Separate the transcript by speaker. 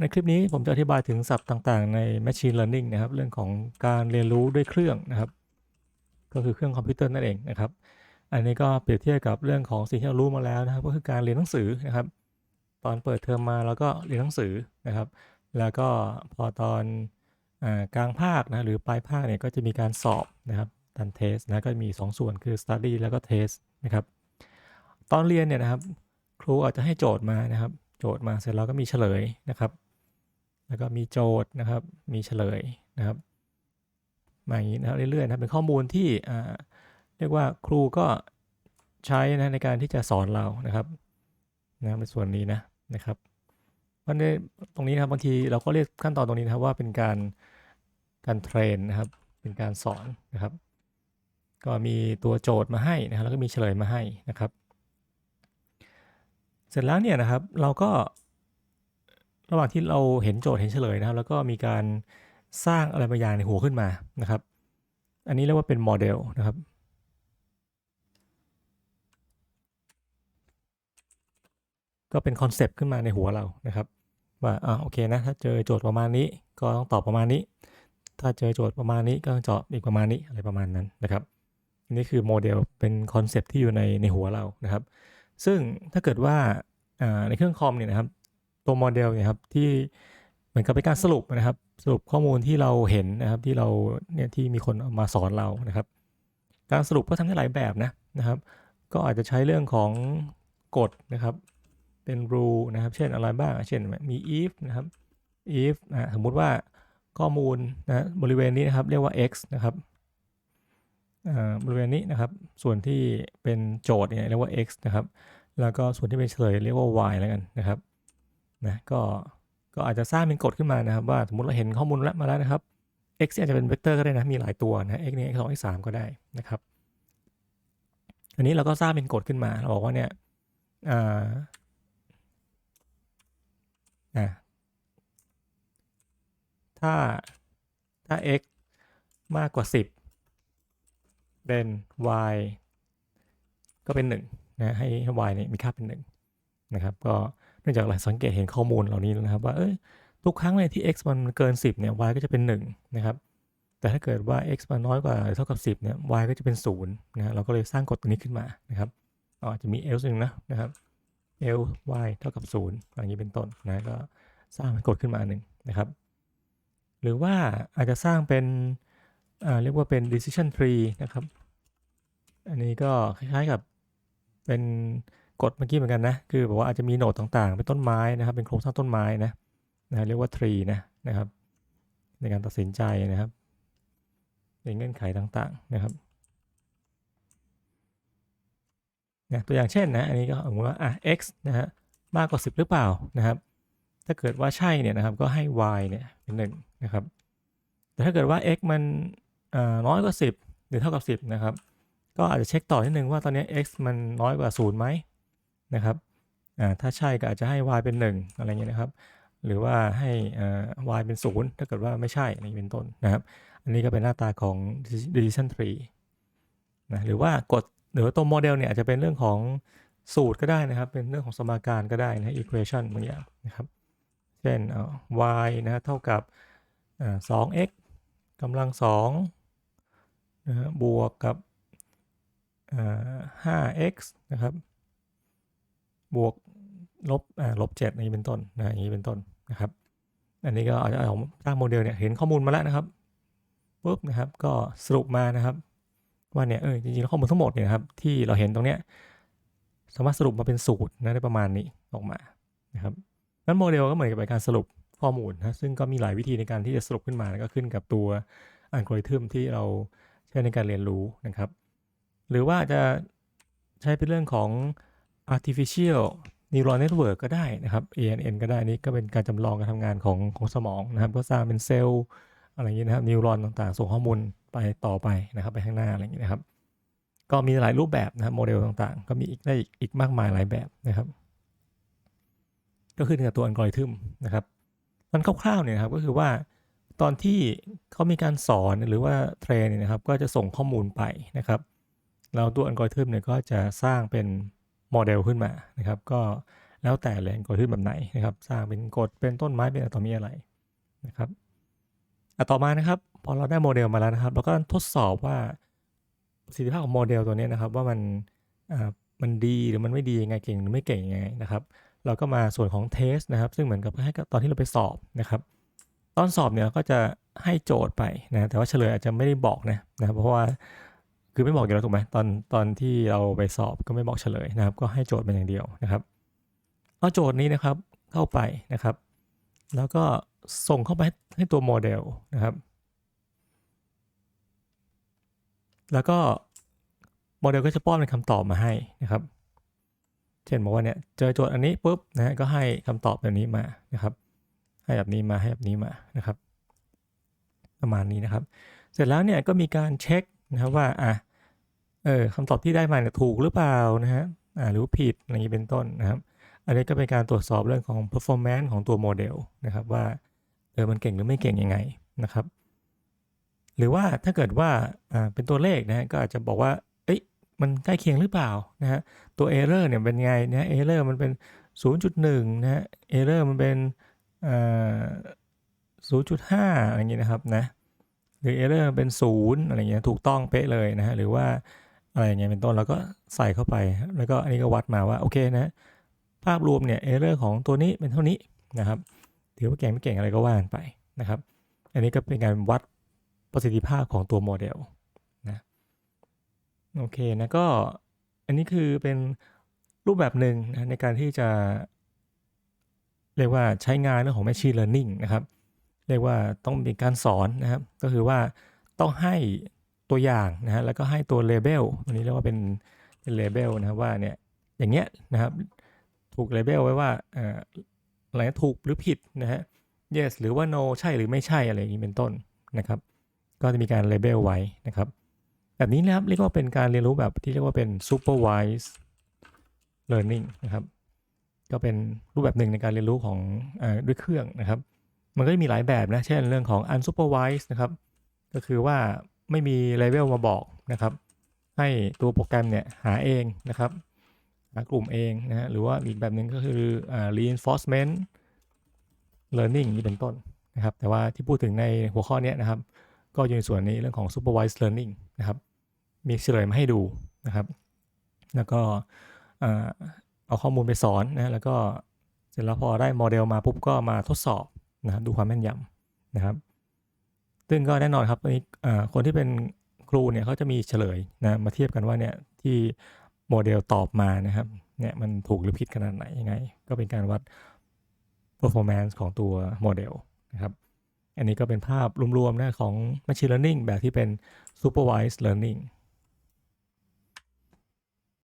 Speaker 1: ในคลิปนี้ผมจะอธิบายถึงศัพท์ต่างๆ ใน Machine Learning นะครับ เรื่องของการเรียนรู้ด้วยเครื่องนะครับ ก็คือเครื่องคอมพิวเตอร์นั่นเองนะครับ อันนี้ก็เปรียบเทียบกับเรื่องของสิ่งที่เรารู้มาแล้วนะครับ ก็คือการเรียนหนังสือนะครับ ตอนเปิดเทอมมาแล้วก็เรียนหนังสือนะครับ แล้วก็พอตอนอกลางภาคนะหรือปลายภาคเนี่ยก็จะมีการสอบนะครับตันเทสนะก็มี2ส่วนคือ study แล้วก็ test นะครับ ตอนเรียนเนี่ยนะครับ ครูอาจจะให้โจทย์มานะครับ โจทย์มาเสร็จแล้วก็มีเฉลยนะครับ แล้วก็มีโจทย์นะครับ มีเฉลยนะครับ มาอย่างนี้นะครับเรื่อยๆนะครับเป็นข้อมูลที่เรียกว่าครูก็ใช้นะในการที่จะสอนเรานะครับนะในส่วนนี้นะนะครับวันนี้ตรงนี้นะครับบางทีเราก็เรียกขั้นตอนตรงนี้นะครับว่าเป็นการการเทรนนะครับ เป็นการสอนนะครับ ก็มีตัวโจทย์มาให้นะครับแล้วก็มีเฉลยมาให้นะครับ เสร็จแล้วเนี่ยนะครับเราก็ ระหว่างที่เราเห็นโจทย์เห็นเฉลยนะครับ แล้วก็มีการสร้างอะไรบางอย่างในหัวขึ้นมานะครับ อันนี้เรียกว่าเป็นโมเดลนะครับก็เป็นคอนเซปต์ขึ้นมาในหัวเรานะครับ ว่าอ่าโอเคนะถ้าเจอโจทย์ประมาณนี้ก็ต้องตอบประมาณนี้ ถ้าเจอโจทย์ประมาณนี้ก็ต้องตอบอีกประมาณนี้อะไรประมาณนั้นนะครับนนี้คือโมเดลเป็นคอนเซปต์ที่อยู่ในในหัวเรานะครับ ซึ่งถ้าเกิดว่าในเครื่องคอมเนี่ยนะครับ ตัวโมเดลเนี่ยครับที่เหมือนกับเป็นการสรุปนะครับ สรุปข้อมูลที่เราเห็นนะครับที่เราเนี่ยที่มีคนมาสอนเรานะครับ การสรุปก็ทำได้หลายแบบนะนะครับ ก็อาจจะใช้เรื่องของกฎนะครับ เป็น rule นะครับ เช่นอะไรบ้าง เช่นมี if นะครับ if นะสมมุติว่าข้อมูลนะบริเวณนี้นะครับ เรียกว่า x นะครับบริเวณนี้นะครับ ส่วนที่เป็นโจทย์เนี่ยเรียกว่า x นะครับ แล้วก็ส่วนที่เป็นเฉลยเรียกว่า y แล้วกันนะครับ นะก็ก็อาจจะสร้างเป็นกฎขึ้นมานะครับ ว่าสมมติเราเห็นข้อมูลแล้วมาแล้วนะครับ x อาจจะเป็นเวกเตอร์ก็ได้นะมีหลายตัวนะ x นี่ x 2 x 3ก็ได้นะครับ อันนี้เราก็สร้างเป็นกฎขึ้นมาเราบอกว่าเนี่ยอ่าอ่าถ้าถ้า x มากกว่า 10 เป็น y ก็เป็น 1 นะ ให้ให้ y เนี่ยมีค่าเป็น 1 นะครับ ก็ นื่องจากเราสังเกตเห็นข้อมูลเหล่านี้แล้วนะครับ ว่าเอ้ยทุกครั้งเลยที่ x มันเกิน 10เนี่ย y ก็จะเป็น1นะครับแต่ถ้าเกิดว่า x มันน้อยกว่าเท่ากับ 10เนี่ย y ก็จะเป็น0นะฮะเราก็เลยสร้างกฎตัวนี้ขึ้นมานะครับอาจจะมี else หนึ่งนะนะครับ else y เท่ากับ0อย่างนี้เป็นต้นนะก็สร้างเป็นกฎขึ้นมาหนึ่งนะครับ หรือว่าอาจจะสร้างเป็นอ่าเรียกว่าเป็น decision tree นะครับ อันนี้ก็คล้ายๆกับเป็น กฎเมื่อกี้เหมือนกันนะ คือบอกว่าอาจจะมีโหนดต่างๆ เป็นต้นไม้นะครับ เป็นโครงสร้างต้นไม้นะนะเรียกว่า tree นะนะครับ ในการตัดสินใจนะครับในเงื่อนไขต่างๆนะครับนะตัวอย่างเช่นนะ อันนี้ก็สมมติว่าอะ x นะฮะมากกว่า 10 หรือเปล่านะครับ ถ้าเกิดว่าใช่เนี่ยนะครับ ก็ให้ y เนี่ยเป็นหนึ่งนะครับ แต่ถ้าเกิดว่า x มันอ่าน้อยกว่า 10 หรือเท่ากับ 10 นะครับ ก็อาจจะเช็คต่อนิดนึงว่าตอนนี้ x มันน้อยกว่า0ไหม นะครับถ้าใช่ก็อาจจะให้ y เป็น 1 อะไรเงี้ยนะครับ หรือว่าให้ y เป็น 0 ถ้าเกิดว่าไม่ใช่อะไรเป็นต้นนะครับ อันนี้ก็เป็นหน้าตาของ decision tree นะหรือว่ากฎหรือว่าตัวโมเดลเนี่ยอาจจะเป็นเรื่องของสูตรก็ได้นะครับ เป็นเรื่องของสมการก็ได้นะ equation บางอย่างนะครับ เช่น y นะเท่ากับอ่า 2x กำลัง2นะบวกกับอ่า 5x นะครับ บวกลบอ่าลบ7อย่างนี้เป็นต้นนะอย่างนี้เป็นต้นนะครับ อันนี้ก็อาจจะเอาสร้างโมเดลเนี่ยเห็นข้อมูลมาแล้วนะครับปุ๊บนะครับก็สรุปมานะครับ ว่าเนี่ยเออจริงๆแล้วข้อมูลทั้งหมดเนี่ยครับที่เราเห็นตรงเนี้ยสามารถสรุปมาเป็นสูตรนะได้ประมาณนี้ออกมานะครับนั้นโมเดลก็เหมือนกับการสรุปข้อมูลนะซึ่งก็มีหลายวิธีในการที่จะสรุปขึ้นมาแล้วก็ขึ้นกับตัวอัลกอริทึมที่เราใช้ในการเรียนรู้นะครับ หรือว่าจะใช้เป็นเรื่องของ artificial neural network ก็ได้นะครับ ANN ก็ได้นี่ก็เป็นการจำลองการทำงานของของสมองนะครับ ก็สร้างเป็นเซลล์อะไรอย่างนี้นะครับนิวรอนต่างๆ ส่งข้อมูลไปต่อไปนะครับ ไปข้างหน้าอะไรอย่างนี้นะครับ ก็มีหลายรูปแบบนะครับโมเดลต่างๆ ก็มีอีกได้อีกอีกมากมายหลายแบบนะครับ ก็ขึ้นกับตัวอัลกอริทึมนะครับมันคร่าวๆเนี่ยนะครับก็คือว่าตอนที่เขามีการสอนหรือว่าเทรนเนี่ยนะครับ ก็จะส่งข้อมูลไปนะครับแล้วตัวอัลกอริทึมเนี่ยก็จะสร้างเป็น โมเดลขึ้นมานะครับ ก็แล้วแต่เลยอัลกอริทึมแบบไหนนะครับ สร้างเป็นกฎเป็นต้นไม้เป็นอะตอมีอะไรนะครับอะต่อมานะครับ พอเราได้โมเดลมาแล้วนะครับเราก็ทดสอบว่าประสิทธิภาพของโมเดลตัวนี้นะครับ ว่ามันอ่ามันดีหรือมันไม่ดียังไงเก่งหรือไม่เก่งยังไงนะครับ เราก็มาส่วนของเทสนะครับ ซึ่งเหมือนกับให้ตอนที่เราไปสอบนะครับ ตอนสอบเนี่ยก็จะให้โจทย์ไปนะแต่ว่าเฉลยอาจจะไม่ได้บอกนะนะครับเพราะว่า คือไม่บอกอยู่แล้วถูกไหมตอนตอนที่เราไปสอบก็ไม่บอกเฉลยนะครับ ก็ให้โจทย์เป็นอย่างเดียวนะครับ เอาโจทย์นี้นะครับเข้าไปนะครับ แล้วก็ส่งเข้าไปให้ตัวโมเดลนะครับ แล้วก็โมเดลก็จะป้อนเป็นคำตอบมาให้นะครับ เช่นบอกว่าเนี่ยเจอโจทย์อันนี้ปุ๊บนะฮะก็ให้คำตอบแบบนี้มานะครับ ให้แบบนี้มาให้แบบนี้มานะครับ ประมาณนี้นะครับ เสร็จแล้วเนี่ยก็มีการเช็คนะครับว่าอะ เออคำตอบที่ได้มาเนี่ยถูกหรือเปล่านะฮะอ่าหรือผิดอะไรอย่างนี้เป็นต้นนะครับ อันนี้ก็เป็นการตรวจสอบเรื่องของ performance ของตัวโมเดลนะครับว่าเออมันเก่งหรือไม่เก่งยังไงนะครับ หรือว่าถ้าเกิดว่าอ่าเป็นตัวเลขนะฮะก็อาจจะบอกว่าเอ้ยมันใกล้เคียงหรือเปล่านะฮะตัว error เนี่ยเป็นไงนะ error มันเป็น 0.1 นะฮะ error มันเป็นอ่า0.5 อะไรอย่างนี้นะครับนะหรือ error เป็น 0 อะไรอย่างเงี้ยถูกต้องเป๊ะเลยนะฮะหรือว่า อะไรเงี้ยเป็นต้นเราก็ใส่เข้าไป แล้วก็อันนี้ก็วัดมาว่าโอเคนะ ภาพรวมเนี่ย error ของตัวนี้เป็นเท่านี้นะครับถือว่าเก่งไม่เก่งอะไรก็ว่ากันไปนะครับ อันนี้ก็เป็นการวัดประสิทธิภาพของตัวโมเดลนะโอเคนะก็อันนี้คือเป็นรูปแบบหนึ่งนะในการที่จะเรียกว่าใช้งานเรื่องของ machine learning นะครับ เรียกว่าต้องมีการสอนนะครับ ก็คือว่าต้องให้ ตัวอย่างนะฮะแล้วก็ให้ตัว label อันนี้เรียกว่าเป็นเป็น label นะครับว่าเนี่ยอย่างเงี้ยนะครับถูก label ไว้ว่าอะไรถูกหรือผิดนะฮะ yes หรือว่า no ใช่หรือไม่ใช่อะไรอย่างนี้เป็นต้นนะครับ ก็จะมีการ label ไว้นะครับ แบบนี้นะครับเรียกว่าเป็นการเรียนรู้แบบที่เรียกว่าเป็น supervised learning นะครับ ก็เป็นรูปแบบหนึ่งในการเรียนรู้ของออด้วยเครื่องนะครับ มันก็จะมีหลายแบบนะ เช่นเรื่องของ unsupervised นะครับ ก็คือว่า ไม่มี label มาบอกนะครับ ให้ตัวโปรแกรมเนี่ยหาเองนะครับหากลุ่มเองนะฮะหรือว่าอีกแบบหนึ่งก็คืออ่า reinforcement learning นี่เป็นต้นนะครับ แต่ว่าที่พูดถึงในหัวข้อนี้นะครับ ก็อยู่ในส่วนนี้เรื่องของ supervised learning นะครับ มีเฉลยมาให้ดูนะครับ แล้วก็เอาข้อมูลไปสอนนะแล้วก็เสร็จแล้วพอได้โมเดลมาปุ๊บก็มาทดสอบนะครับดูความแม่นยำนะครับ ซึ่งก็แน่นอนครับอันนี้คนที่เป็นครูเนี่ยเขาจะมีเฉลยนะมาเทียบกันว่าเนี่ยที่โมเดลตอบมานะครับเนี่ยมันถูกหรือผิดขนาดไหนยังไง ก็เป็นการวัด performance ของตัวโมเดลนะครับ อันนี้ก็เป็นภาพรวมๆนะของ machine learning แบบที่เป็น supervised learning